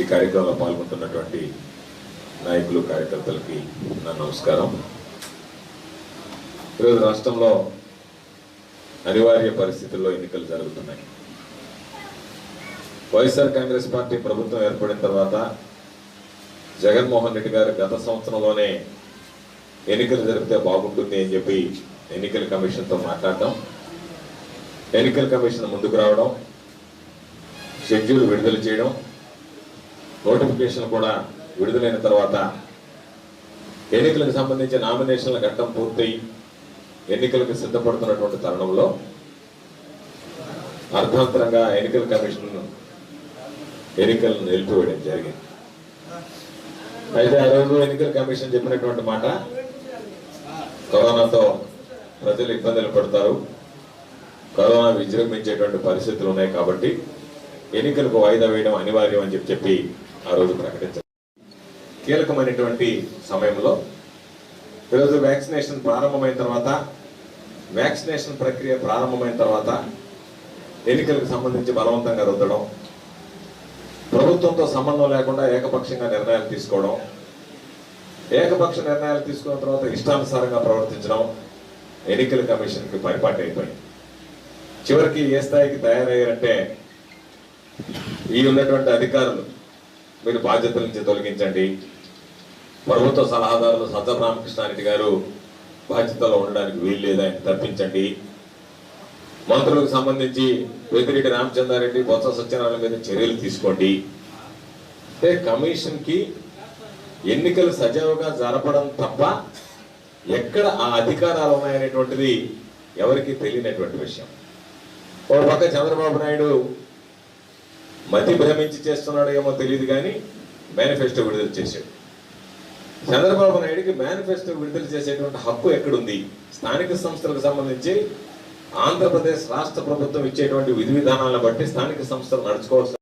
ఈ కార్యక్రమంలో పాల్గొంటున్నటువంటి నాయకులు కార్యకర్తలకి నా నమస్కారం. ఈరోజు రాష్ట్రంలో అనివార్య పరిస్థితుల్లో ఎన్నికలు జరుగుతున్నాయి. వైఎస్ఆర్ కాంగ్రెస్ పార్టీ ప్రభుత్వం ఏర్పడిన తర్వాత జగన్మోహన్ రెడ్డి గారు గత సంవత్సరంలోనే ఎన్నికలు జరిపితే బాగుంటుంది అని చెప్పి ఎన్నికల కమిషన్తో మాట్లాడడం ఎన్నికల కమిషన్ ముందుకు రావడం షెడ్యూల్ విడుదల చేయడం నోటిఫికేషన్ కూడా విడుదలైన తర్వాత ఎన్నికలకు సంబంధించిన నామినేషన్ల ఘట్టం పూర్తయి ఎన్నికలకు సిద్ధపడుతున్నటువంటి తరుణంలో అర్థాంతరంగా ఎన్నికల కమిషన్ ఎన్నికలను నిలిపివేయడం జరిగింది. అయితే ఆ రోజు ఎన్నికల కమిషన్ చెప్పినటువంటి మాట కరోనాతో ప్రజలు ఇబ్బందులు పడతారు కరోనా విజృంభించేటువంటి పరిస్థితులు ఉన్నాయి కాబట్టి ఎన్నికలకు వాయిదా వేయడం అనివార్యం అని చెప్పి చెప్పి ఆ రోజు ప్రకటించారు. కీలకమైనటువంటి సమయంలో ఈరోజు వ్యాక్సినేషన్ ప్రారంభమైన తర్వాత వ్యాక్సినేషన్ ప్రక్రియ ప్రారంభమైన తర్వాత ఎన్నికలకు సంబంధించి బలవంతంగా రుద్దడం ప్రభుత్వంతో సంబంధం లేకుండా ఏకపక్షంగా నిర్ణయాలు తీసుకోవడం ఏకపక్ష నిర్ణయాలు తీసుకున్న తర్వాత ఇష్టానుసారంగా ప్రవర్తించడం ఎన్నికల కమిషన్కి పరిపాటి అయిపోయింది. చివరికి ఏ స్థాయికి తయారయ్యారంటే ఈ ఉన్నటువంటి అధికారులు మీరు బాధ్యతల నుంచి తొలగించండి. ప్రభుత్వ సలహాదారులు సజ్జల రామకృష్ణారెడ్డి గారు బాధ్యతలో ఉండడానికి వీలు లేదని ఆయన తప్పించండి. మంత్రులకు సంబంధించి పెద్దిరెడ్డి రామచంద్రారెడ్డి బొత్స సత్యనారాయణ మీద చర్యలు తీసుకోండి. అంటే కమిషన్కి ఎన్నికలు సజావుగా జరపడం తప్ప ఎక్కడ ఆ అధికారాలు ఉన్నాయనేటువంటిది ఎవరికి తెలియనటువంటి విషయం. ఒక పక్క చంద్రబాబు నాయుడు మతి భ్రమించి చేస్తున్నాడో ఏమో తెలియదు కానీ మేనిఫెస్టో విడుదల చేశాడు. చంద్రబాబు నాయుడికి మేనిఫెస్టో విడుదల చేసేటువంటి హక్కు ఎక్కడుంది? స్థానిక సంస్థలకు సంబంధించి ఆంధ్రప్రదేశ్ రాష్ట్ర ప్రభుత్వం ఇచ్చేటువంటి విధి విధానాలను బట్టి స్థానిక సంస్థలు నడుచుకోవాల్సిన